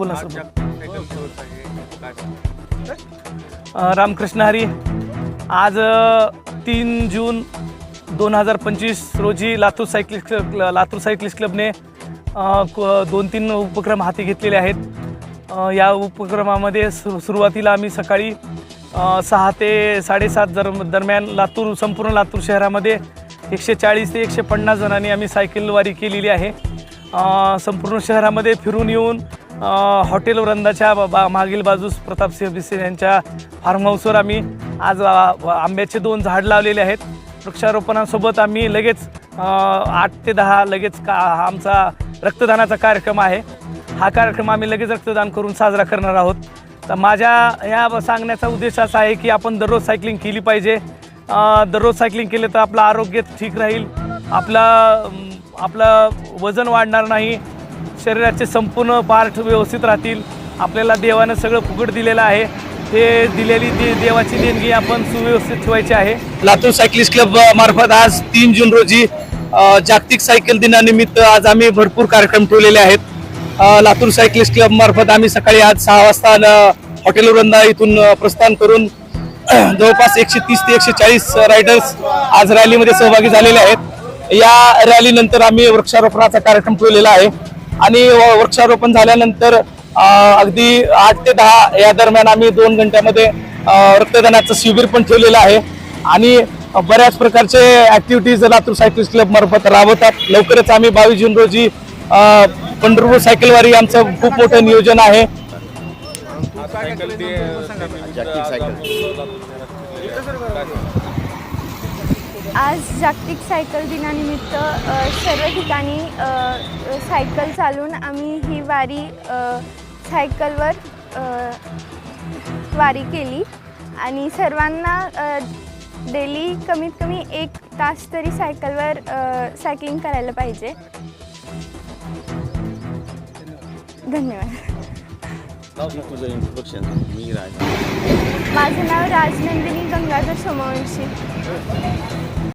बोला सर अ, रामकृष्ण हरी. आज तीन जून दोन हजार पंचवीस रोजी Latur cyclist club Latur cyclist क्लबने अ, क- दोन तीन उपक्रम हाती घेतलेले आहेत. अ, या उपक्रमामध्ये सु सुरुवातीला आम्ही सकाळी अ, सहा ते साडेसात जर दरम्यान लातूर संपूर्ण लातूर शहरामध्ये एकशे चाळीस ते एकशे पन्नास जणांनी आम्ही सायकलवारी केलेली आहे. अ, संपूर्ण शहरामध्ये फिरून येऊन हॉटेल वृंदाच्या बा- बा मागील बाजूस प्रतापसिंह बिसेन यांच्या फार्म हाऊसवर आम्ही आज आंब्याचे दोन झाड लावलेले आहेत. वृक्षारोपणासोबत आम्ही लगेच आठ ते दहा लगेच का हा आमचा रक्तदानाचा कार्यक्रम आहे. हा कार्यक्रम आम्ही लगेच रक्तदान करून साजरा करणार आहोत. तर माझ्या ह्या सांगण्याचा उद्देश असा आहे की आपण दररोज सायकलिंग केली पाहिजे. दररोज सायकलिंग केले तर आपलं आरोग्य ठीक राहील. आपला आपलं वजन वाढणार नाही. शरीराचे संपूर्ण पार्ट व्यवस्थित राहतील. आपल्याला देवानं सगळं फुकट दिलेलं आहे. हे दिलेली दे देवाची देणगी आपण सुव्यवस्थित ठेवायची आहे. लातूर सायकलिस्ट क्लब मार्फत आज तीन जून रोजी जागतिक सायकल दिनानिमित्त आज आम्ही भरपूर कार्यक्रम ठेवलेले आहेत. लातूर सायकलिस्ट क्लब मार्फत आम्ही सकाळी आज सहा वाजता हॉटेल वृंदा इथून प्रस्थान करून जवळपास एकशे तीस ते एकशे चाळीस रायडर्स आज रॅलीमध्ये सहभागी झालेले आहेत. या रॅलीनंतर आम्ही वृक्षारोपणाचा कार्यक्रम ठेवलेला आहे. आणि व- वृक्षारोपण झाल्यानंतर अ, अगदी आठ ते दहा या दरम्यान आम्ही दोन घंट्यामध्ये रक्तदानाचं शिबिर पण ठेवलेलं आहे. आणि बऱ्याच प्रकारचे ऍक्टिव्हिटीज लातूर सायकलिस्ट क्लब मार्फत राबवतात. लवकरच आम्ही बावीस जून रोजी पंढरपूर सायकलवारी आमचं खूप मोठं नियोजन आहे. सायकल आज जागतिक सायकल दिनानिमित्त सर्व ठिकाणी सायकल चालवून आम्ही ही वारी सायकलवर वारी केली. आणि सर्वांना डेली कमीत कमी एक तास तरी सायकलवर सायकलिंग करायला पाहिजे. धन्यवाद. तुझं इंट्रोडक्शन मी राज. माझं नाव राजनंदिनी गंगाधर सोमवंशी.